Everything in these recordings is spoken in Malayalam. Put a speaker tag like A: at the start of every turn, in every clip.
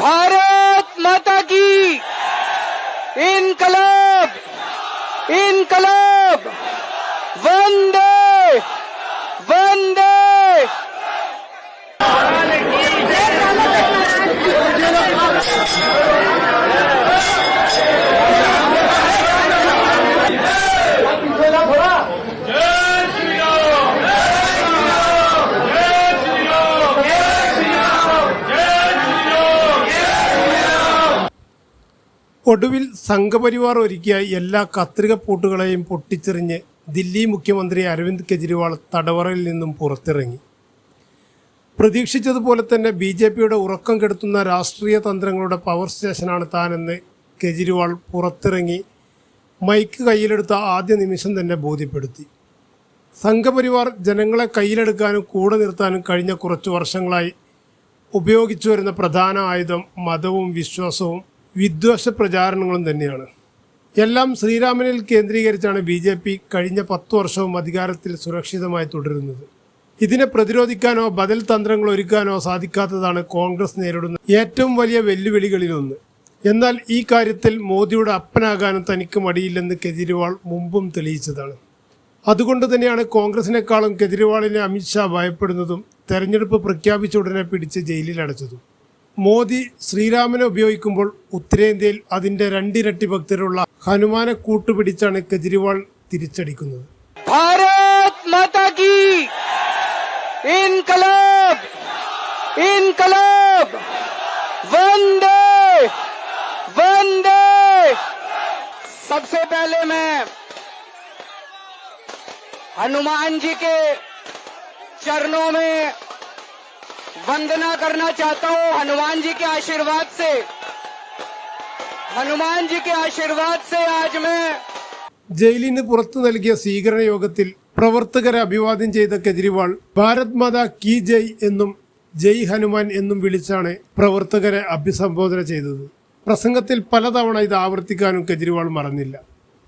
A: भारत माता की। इनकलाब इनकलाब। वंदे वंदे।
B: ഒടുവിൽ സംഘപരിവാർ ഒരുക്കിയ എല്ലാ കത്രിക കത്രികപ്പൂട്ടുകളെയും പൊട്ടിച്ചെറിഞ്ഞ് ദില്ലി മുഖ്യമന്ത്രി അരവിന്ദ് കെജ്രിവാൾ തടവറയിൽ നിന്നും പുറത്തിറങ്ങി. പ്രതീക്ഷിച്ചതുപോലെ തന്നെ ബി ജെ പിയുടെ ഉറക്കം കെടുത്തുന്ന രാഷ്ട്രീയ തന്ത്രങ്ങളുടെ പവർ സ്റ്റേഷനാണ് താനെന്ന് കെജ്രിവാൾ പുറത്തിറങ്ങി മൈക്ക് കയ്യിലെടുത്ത ആദ്യ നിമിഷം തന്നെ ബോധ്യപ്പെടുത്തി. സംഘപരിവാർ ജനങ്ങളെ കയ്യിലെടുക്കാനും കൂടെ നിർത്താനും കഴിഞ്ഞ കുറച്ച് വർഷങ്ങളായി ഉപയോഗിച്ചു വരുന്ന പ്രധാന ആയുധം മതവും വിശ്വാസവും വിദ്വേഷ പ്രചാരണങ്ങളും തന്നെയാണ്. എല്ലാം ശ്രീരാമനിൽ കേന്ദ്രീകരിച്ചാണ് ബി ജെ പി കഴിഞ്ഞ പത്തു വർഷവും അധികാരത്തിൽ സുരക്ഷിതമായി തുടരുന്നത്. ഇതിനെ പ്രതിരോധിക്കാനോ ബദൽ തന്ത്രങ്ങൾ ഒരുക്കാനോ സാധിക്കാത്തതാണ് കോൺഗ്രസ് നേരിടുന്ന ഏറ്റവും വലിയ വെല്ലുവിളികളിലൊന്ന് എന്നാൽ ഈ കാര്യത്തിൽ മോദിയുടെ അപ്പനാകാനും തനിക്ക് മടിയില്ലെന്ന് കെജ്രിവാൾ മുമ്പും തെളിയിച്ചതാണ്. അതുകൊണ്ട് തന്നെയാണ് കോൺഗ്രസിനേക്കാളും കെജ്രിവാളിനെ അമിത്ഷാ ഭയപ്പെടുന്നതും തെരഞ്ഞെടുപ്പ് പ്രഖ്യാപിച്ച ഉടനെ പിടിച്ച് ജയിലിൽ അടച്ചതും. മോദി ശ്രീരാമനെ ഉപയോഗിക്കുമ്പോൾ ഉത്തരേന്ത്യയിൽ അതിന്റെ രണ്ടിരട്ടി ഭക്തരുള്ള ഹനുമാനെ കൂട്ടുപിടിച്ചാണ് കെജ്രിവാൾ തിരിച്ചടിക്കുന്നത്
A: भारत माता की इनकलाब इनकलाब वंदे वंदे सबसे पहले मैं हनुमान जी के चरणों में वंदना करना चाहता हूं हनुमान जी के आशीर्वाद से हनुमान जी के आशीर्वाद से आज मैं
B: ജയിലിന് പുറത്തു നൽകിയ സ്വീകരണ യോഗത്തിൽ പ്രവർത്തകരെ അഭിവാദ്യം ചെയ്ത കെജ്രിവാൾ ഭാരത് മാതാ കി ജയ് എന്നും ജയ് ഹനുമാൻ എന്നും വിളിച്ചാണ് പ്രവർത്തകരെ അഭിസംബോധന ചെയ്തത് പ്രസംഗത്തിൽ പലതവണ ഇത് ആവർത്തിക്കാനും കെജ്രിവാൾ മറന്നില്ല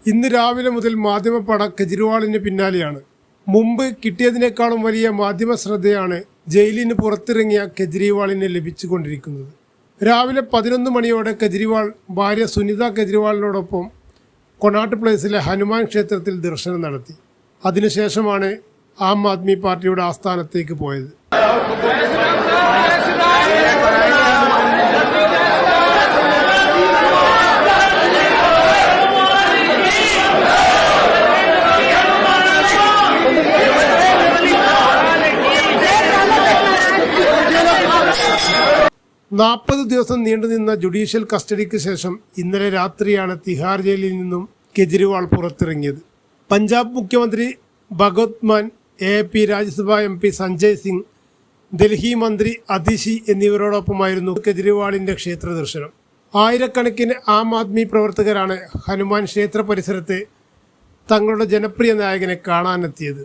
B: ഇന്ന് രാവിലെ മുതൽ മാധ്യമപ്പട കെജ്രിവാളിന് പിന്നാലെയാണ് മുമ്പ് കിട്ടിയതിനേക്കാളും വലിയ മാധ്യമ ശ്രദ്ധയാണ് ജയിലിന് പുറത്തിറങ്ങിയ കെജ്രിവാളിന് ലഭിച്ചുകൊണ്ടിരിക്കുന്നത്. രാവിലെ പതിനൊന്ന് മണിയോടെ കെജ്രിവാൾ ഭാര്യ സുനിത കെജ്രിവാളിനോടൊപ്പം കൊണാട്ട് പ്ലേസിലെ ഹനുമാൻ ക്ഷേത്രത്തിൽ ദർശനം നടത്തി. അതിനുശേഷമാണ് ആം ആദ്മി പാർട്ടിയുടെ ആസ്ഥാനത്തേക്ക് പോയത്. നാൽപ്പത് ദിവസം നീണ്ടുനിന്ന ജുഡീഷ്യൽ കസ്റ്റഡിക്ക് ശേഷം ഇന്നലെ രാത്രിയാണ് തിഹാർ ജയിലിൽ നിന്നും കെജ്രിവാൾ പുറത്തിറങ്ങിയത്. പഞ്ചാബ് മുഖ്യമന്ത്രി Bhagwant Mann A P Rajya Sabha M P Sanjay Singh Delhi മന്ത്രി അതിഷി എന്നിവരോടൊപ്പമായിരുന്നു കെജ്രിവാളിന്റെ ക്ഷേത്ര ദർശനം. ആയിരക്കണക്കിന് ആം ആദ്മി പ്രവർത്തകരാണ് ഹനുമാൻ ക്ഷേത്ര പരിസരത്തെ തങ്ങളുടെ ജനപ്രിയ നായകനെ കാണാനെത്തിയത്.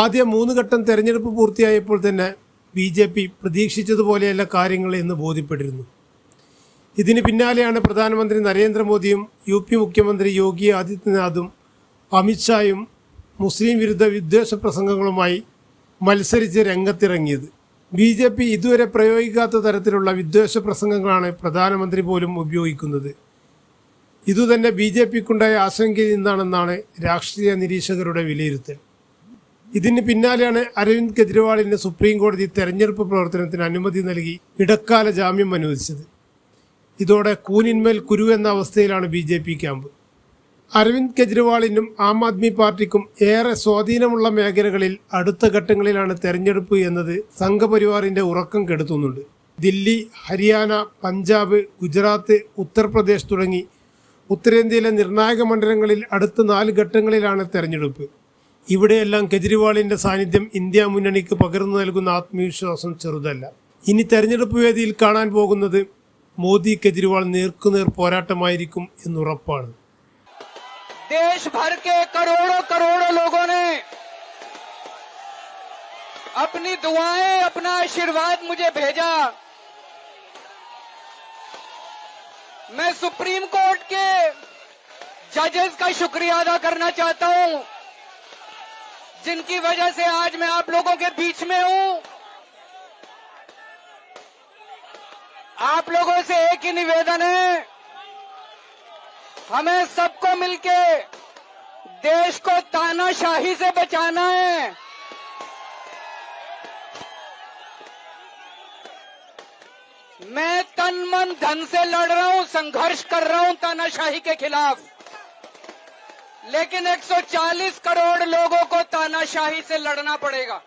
B: ആദ്യ മൂന്ന് ഘട്ടം തെരഞ്ഞെടുപ്പ് പൂർത്തിയായപ്പോൾ തന്നെ ബി ജെ പി പ്രതീക്ഷിച്ചതുപോലെയല്ല കാര്യങ്ങൾ എന്ന് ബോധ്യപ്പെട്ടിരുന്നു. ഇതിന് പിന്നാലെയാണ് പ്രധാനമന്ത്രി നരേന്ദ്രമോദിയും യു പി മുഖ്യമന്ത്രി യോഗി ആദിത്യനാഥും അമിത്ഷായും മുസ്ലിം വിരുദ്ധ വിദ്വേഷ പ്രസംഗങ്ങളുമായി മത്സരിച്ച് രംഗത്തിറങ്ങിയത്. ബി ജെ പി ഇതുവരെ പ്രയോഗിക്കാത്ത തരത്തിലുള്ള വിദ്വേഷ പ്രസംഗങ്ങളാണ് പ്രധാനമന്ത്രി പോലും ഉപയോഗിക്കുന്നത്. ഇതുതന്നെ ബി ജെ പിക്കുണ്ടായ ആശങ്കയിൽ നിന്നാണെന്നാണ് രാഷ്ട്രീയ നിരീക്ഷകരുടെ വിലയിരുത്തൽ. ഇതിന് പിന്നാലെയാണ് അരവിന്ദ് കെജ്രിവാളിന് സുപ്രീം കോടതി തെരഞ്ഞെടുപ്പ് പ്രവർത്തനത്തിന് അനുമതി നൽകി ഇടക്കാല ജാമ്യം അനുവദിച്ചത്. ഇതോടെ കൂനിന്മേൽ കുരു എന്ന അവസ്ഥയിലാണ് B J P camp. Arvind കെജ്രിവാളിനും Aam Aadmi പാർട്ടിക്കും ഏറെ സ്വാധീനമുള്ള മേഖലകളിൽ അടുത്ത ഘട്ടങ്ങളിലാണ് തെരഞ്ഞെടുപ്പ് എന്നത് സംഘപരിവാറിന്റെ ഉറക്കം കെടുത്തുന്നുണ്ട്. ദില്ലി ഹരിയാന പഞ്ചാബ് ഗുജറാത്ത് ഉത്തർപ്രദേശ് തുടങ്ങി ഉത്തരേന്ത്യയിലെ നിർണായക മണ്ഡലങ്ങളിൽ അടുത്ത നാല് ഘട്ടങ്ങളിലാണ് തെരഞ്ഞെടുപ്പ്. ഇവിടെയെല്ലാം കെജ്രിവാളിന്റെ സാന്നിധ്യം ഇന്ത്യ മുന്നണിക്ക് പകർന്നു നൽകുന്ന ആത്മവിശ്വാസം ചെറുതല്ല ഇനി തെരഞ്ഞെടുപ്പ് വേദിയിൽ കാണാൻ പോകുന്നത് മോദി കെജ്രിവാൾ നേർക്കുനേർ പോരാട്ടമായിരിക്കും എന്നുറപ്പാണ്
A: देश भर के करोड़ों करोड़ों लोगों ने अपनी दुआएं अपना आशीर्वाद मुझे भेजा मैं सुप्रीम कोर्ट के जजेस का शुक्रिया अदा करना चाहता हूं जिनकी वजह से आज मैं आप लोगों के बीच में हूँ। आप लोगों से एक ही निवेदन है। हमें सबको मिलके देश को तानाशाही से बचाना है। मैं तन मन धन से लड़ रहा हूँ, संघर्ष कर रहा हूँ तानाशाही के खिलाफ। लेकिन 140 करोड़ लोगों को तानाशाही से लड़ना पड़ेगा।